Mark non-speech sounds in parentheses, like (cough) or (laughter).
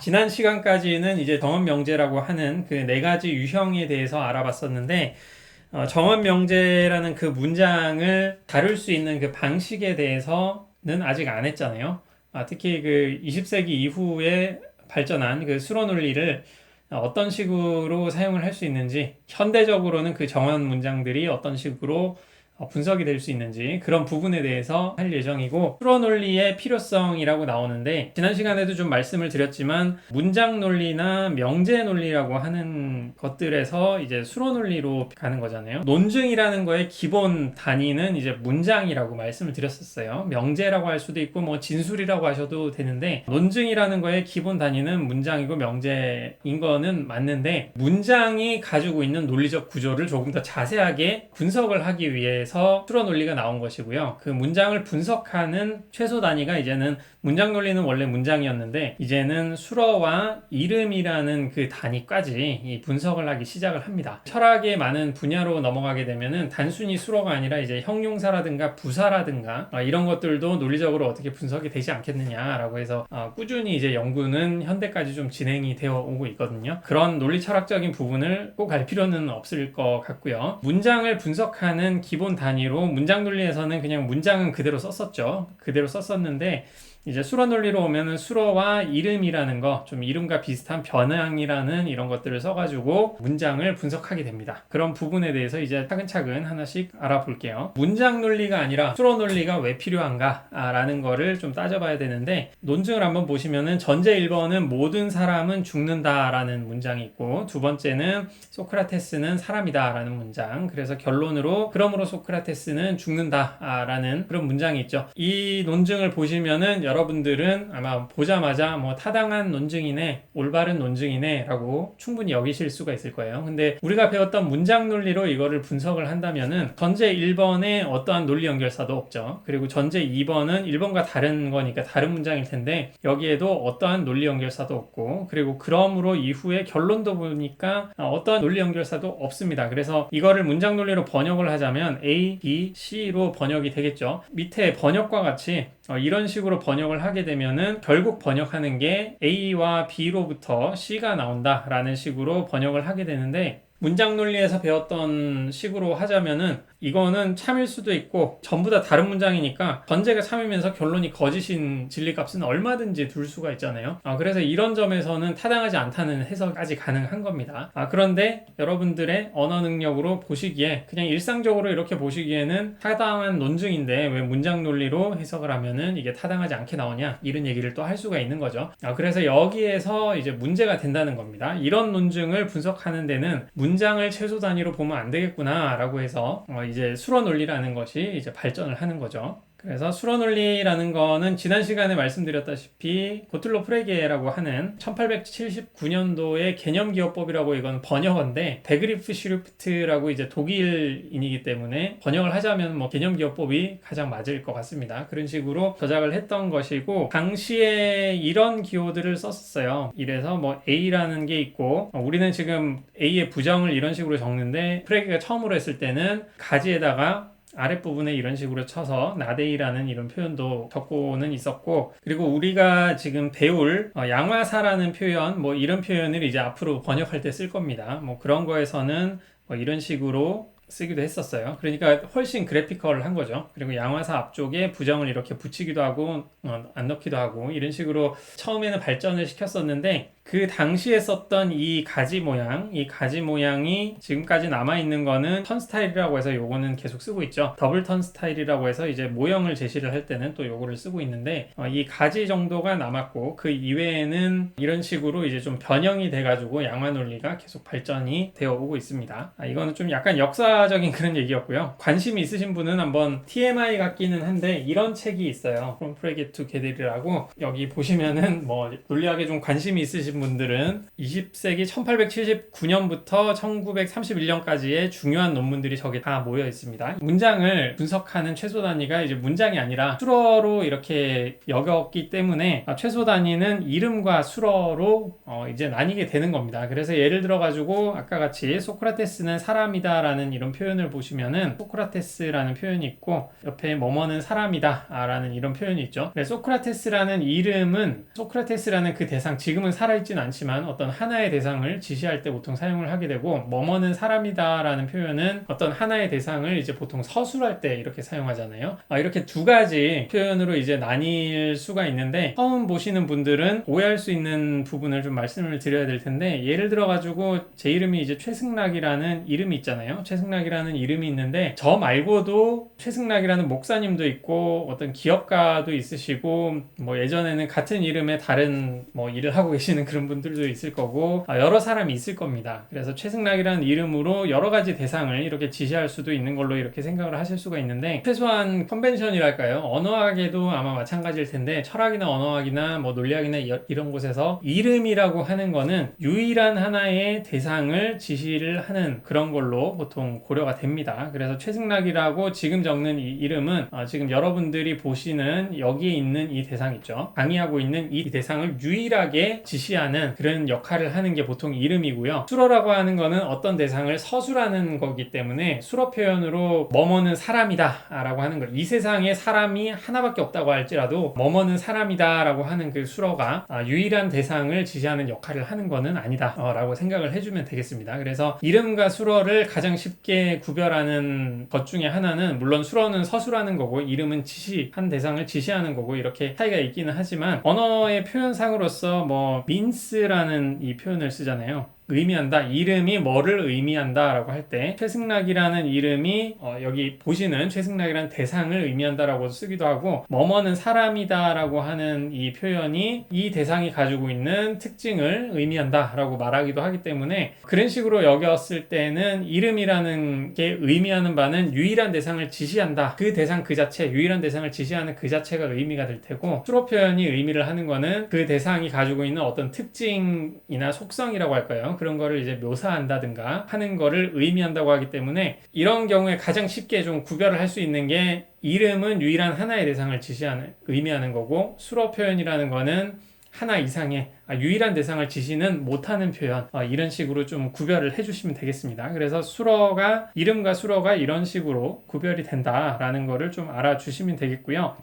지난 시간까지는 이제 정원 명제라고 하는 그 네 가지 유형에 대해서 알아봤었는데 어, 정원 명제라는 그 문장을 다룰 수 있는 그 방식에 대해서는 아직 안 했잖아요. 아, 특히 그 20세기 이후에 발전한 그 수로 논리를 어떤 식으로 사용을 할 수 있는지 현대적으로는 그 정원 문장들이 어떤 식으로 어, 분석이 될 수 있는지 그런 부분에 대해서 할 예정이고 수로 논리의 필요성이라고 나오는데 지난 시간에도 좀 말씀을 드렸지만 문장 논리나 명제 논리라고 하는 것들에서 이제 수로 논리로 가는 거잖아요. 논증이라는 거의 기본 단위는 이제 문장이라고 말씀을 드렸었어요. 명제라고 할 수도 있고 뭐 진술이라고 하셔도 되는데 논증이라는 거의 기본 단위는 문장이고 명제인 거는 맞는데 문장이 가지고 있는 논리적 구조를 조금 더 자세하게 분석을 하기 위해서 수로 논리가 나온 것이고요. 그 문장을 분석하는 최소 단위가 이제는 문장 논리는 원래 문장이었는데 이제는 수어와 이름이라는 그 단위까지 이 분석을 하기 시작을 합니다. 철학의 많은 분야로 넘어가게 되면은 단순히 수어가 아니라 이제 형용사라든가 부사라든가 아, 이런 것들도 논리적으로 어떻게 분석이 되지 않겠느냐라고 해서 아, 꾸준히 이제 연구는 현대까지 좀 진행이 되어 오고 있거든요. 그런 논리 철학적인 부분을 꼭 알 필요는 없을 것 같고요. 문장을 분석하는 기본 단위로 문장 논리에서는 그냥 문장은 그대로 썼었죠. 그대로 썼었는데 이제 수로 논리로 오면은 수로와 이름이라는 거, 좀 이름과 비슷한 변형이라는 이런 것들을 써가지고 문장을 분석하게 됩니다. 그런 부분에 대해서 이제 차근차근 하나씩 알아볼게요. 문장 논리가 아니라 수로 논리가 왜 필요한가라는 거를 좀 따져봐야 되는데 논증을 한번 보시면은 전제 1번은 모든 사람은 죽는다라는 문장이 있고 두 번째는 소크라테스는 사람이다라는 문장. 그래서 결론으로 그러므로 소크라테스는 죽는다라는 그런 문장이 있죠. 이 논증을 보시면은 여러분들은 아마 보자마자 뭐 타당한 논증이네, 올바른 논증이네 라고 충분히 여기실 수가 있을 거예요. 근데 우리가 배웠던 문장 논리로 이거를 분석을 한다면은 전제 1번에 어떠한 논리 연결사도 없죠. 그리고 전제 2번은 1번과 다른 거니까 다른 문장일 텐데 여기에도 어떠한 논리 연결사도 없고 그리고 그러므로 이후에 결론도 보니까 어떠한 논리 연결사도 없습니다. 그래서 이거를 문장 논리로 번역을 하자면 A, B, C로 번역이 되겠죠. 밑에 번역과 같이 어, 이런 식으로 번역 을 하게 되면은 결국 번역하는 게 A와 B로부터 C가 나온다라는 식으로 번역을 하게 되는데 문장 논리에서 배웠던 식으로 하자면은 이거는 참일 수도 있고 전부 다 다른 문장이니까 전제가 참이면서 결론이 거짓인 진리값은 얼마든지 둘 수가 있잖아요. 아, 그래서 이런 점에서는 타당하지 않다는 해석까지 가능한 겁니다. 아, 그런데 여러분들의 언어 능력으로 보시기에 그냥 일상적으로 이렇게 보시기에는 타당한 논증인데 왜 문장 논리로 해석을 하면은 이게 타당하지 않게 나오냐 이런 얘기를 또 할 수가 있는 거죠. 아, 그래서 여기에서 이제 문제가 된다는 겁니다. 이런 논증을 분석하는 데는 문 장을 최소 단위로 보면 안 되겠구나라고 해서 어, 이제 수로 논리라는 것이 이제 발전을 하는 거죠. 그래서 수로 논리라는 거는 지난 시간에 말씀드렸다시피 고틀로 프레게라고 하는 1879년도의 개념 기업법이라고 이건 번역어인데 데그리프 슈르프트라고 이제 독일인이기 때문에 번역을 하자면 뭐 개념 기업법이 가장 맞을 것 같습니다. 그런 식으로 저작을 했던 것이고 당시에 이런 기호들을 썼었어요. 이래서 뭐 A라는 게 있고 어, 우리는 지금 A의 부정을 이런 식으로 적는데 프레게가 처음으로 했을 때는 가지에다가 아랫부분에 이런 식으로 쳐서 나데이라는 이런 표현도 적고는 있었고 그리고 우리가 지금 배울 어, 양화사라는 표현 뭐 이런 표현을 이제 앞으로 번역할 때 쓸 겁니다. 뭐 그런 거에서는 뭐 이런 식으로 쓰기도 했었어요. 그러니까 훨씬 그래피컬한 거죠. 그리고 양화사 앞쪽에 부정을 이렇게 붙이기도 하고 어, 안 넣기도 하고 이런 식으로 처음에는 발전을 시켰었는데 그 당시에 썼던 이 가지 모양, 이 가지 모양이 지금까지 남아있는 거는 턴 스타일이라고 해서 요거는 계속 쓰고 있죠. 더블 턴 스타일이라고 해서 이제 모형을 제시를 할 때는 또 요거를 쓰고 있는데 어, 이 가지 정도가 남았고 그 이외에는 이런 식으로 이제 좀 변형이 돼가지고 양화 논리가 계속 발전이 되어 오고 있습니다. 아, 이거는 좀 약간 역사적인 (laughs) 그런 얘기였고요. 관심이 있으신 분은 한번 TMI 같기는 한데 이런 책이 있어요. From Frege to Gedel이라고 여기 보시면은 뭐 논리학에 좀 관심이 있으신 분들은 20세기 1879년부터 1931년까지의 중요한 논문들이 저기 다 모여 있습니다. 문장을 분석하는 최소 단위가 이제 문장이 아니라 수러로 이렇게 여겼기 때문에 아, 최소 단위는 이름과 수러로 어, 이제 나뉘게 되는 겁니다. 그래서 예를 들어 가지고 아까 같이 소크라테스는 사람이다라는 이런 표현을 보시면은 소크라테스라는 표현이 있고 옆에 뭐뭐는 사람이다라는 이런 표현이 있죠. 소크라테스라는 이름은 소크라테스라는 그 대상 지금은 살아 있진 않지만 어떤 하나의 대상을 지시할 때 보통 사용을 하게 되고 뭐뭐는 사람이다라는 표현은 어떤 하나의 대상을 이제 보통 서술할 때 이렇게 사용하잖아요. 아, 이렇게 두 가지 표현으로 이제 나뉠 수가 있는데 처음 보시는 분들은 오해할 수 있는 부분을 좀 말씀을 드려야 될 텐데 예를 들어 가지고 제 이름이 이제 최승락이라는 이름이 있잖아요. 최승락이라는 이름이 있는데 저 말고도 최승락이라는 목사님도 있고 어떤 기업가도 있으시고 뭐 예전에는 같은 이름의 다른 뭐 일을 하고 계시는 그런 분들도 있을 거고 아, 여러 사람이 있을 겁니다. 그래서 최승락이라는 이름으로 여러 가지 대상을 이렇게 지시할 수도 있는 걸로 이렇게 생각을 하실 수가 있는데 최소한 컨벤션이랄까요? 언어학에도 아마 마찬가지일 텐데 철학이나 언어학이나 뭐 논리학이나 이- 이런 곳에서 이름이라고 하는 거는 유일한 하나의 대상을 지시를 하는 그런 걸로 보통 고려가 됩니다. 그래서 최승락이라고 지금 적는 이 이름은 어, 지금 여러분들이 보시는 여기에 있는 이 대상 있죠. 강의하고 있는 이 대상을 유일하게 지시하는 그런 역할을 하는 게 보통 이름이고요. 수러라고 하는 거는 어떤 대상을 서술하는 거기 때문에 수러 표현으로 뭐뭐는 사람이다 라고 하는 거. 이 세상에 사람이 하나밖에 없다고 할지라도 뭐뭐는 사람이다 라고 하는 그 수러가 아, 유일한 대상을 지시하는 역할을 하는 거는 아니다 라고 생각을 해주면 되겠습니다. 그래서 이름과 수러를 가장 쉽게 구별하는 것 중에 하나는 물론 수러는 서술하는 거고 이름은 지시 한 대상을 지시하는 거고 이렇게 차이가 있기는 하지만 언어의 표현상으로서 뭐 means라는 이 표현을 쓰잖아요. 의미한다. 이름이 뭐를 의미한다라고 할 때 최승락이라는 이름이 어, 여기 보시는 최승락이라는 대상을 의미한다라고 쓰기도 하고 뭐뭐는 사람이다라고 하는 이 표현이 이 대상이 가지고 있는 특징을 의미한다라고 말하기도 하기 때문에 그런 식으로 여겼을 때는 이름이라는 게 의미하는 바는 유일한 대상을 지시한다. 그 대상 그 자체, 유일한 대상을 지시하는 그 자체가 의미가 될 테고 수로 표현이 의미를 하는 거는 그 대상이 가지고 있는 어떤 특징이나 속성이라고 할까요? 그런 거를 이제 묘사한다든가 하는 거를 의미한다고 하기 때문에 이런 경우에 가장 쉽게 좀 구별을 할 수 있는 게 이름은 유일한 하나의 대상을 지시하는 의미하는 거고 수로 표현이라는 거는 하나 이상의 아, 유일한 대상을 지시는 못하는 표현 아, 이런 식으로 좀 구별을 해주시면 되겠습니다. 그래서 수러가 이름과 수러가 이런 식으로 구별이 된다라는 거를 좀 알아주시면 되겠고요.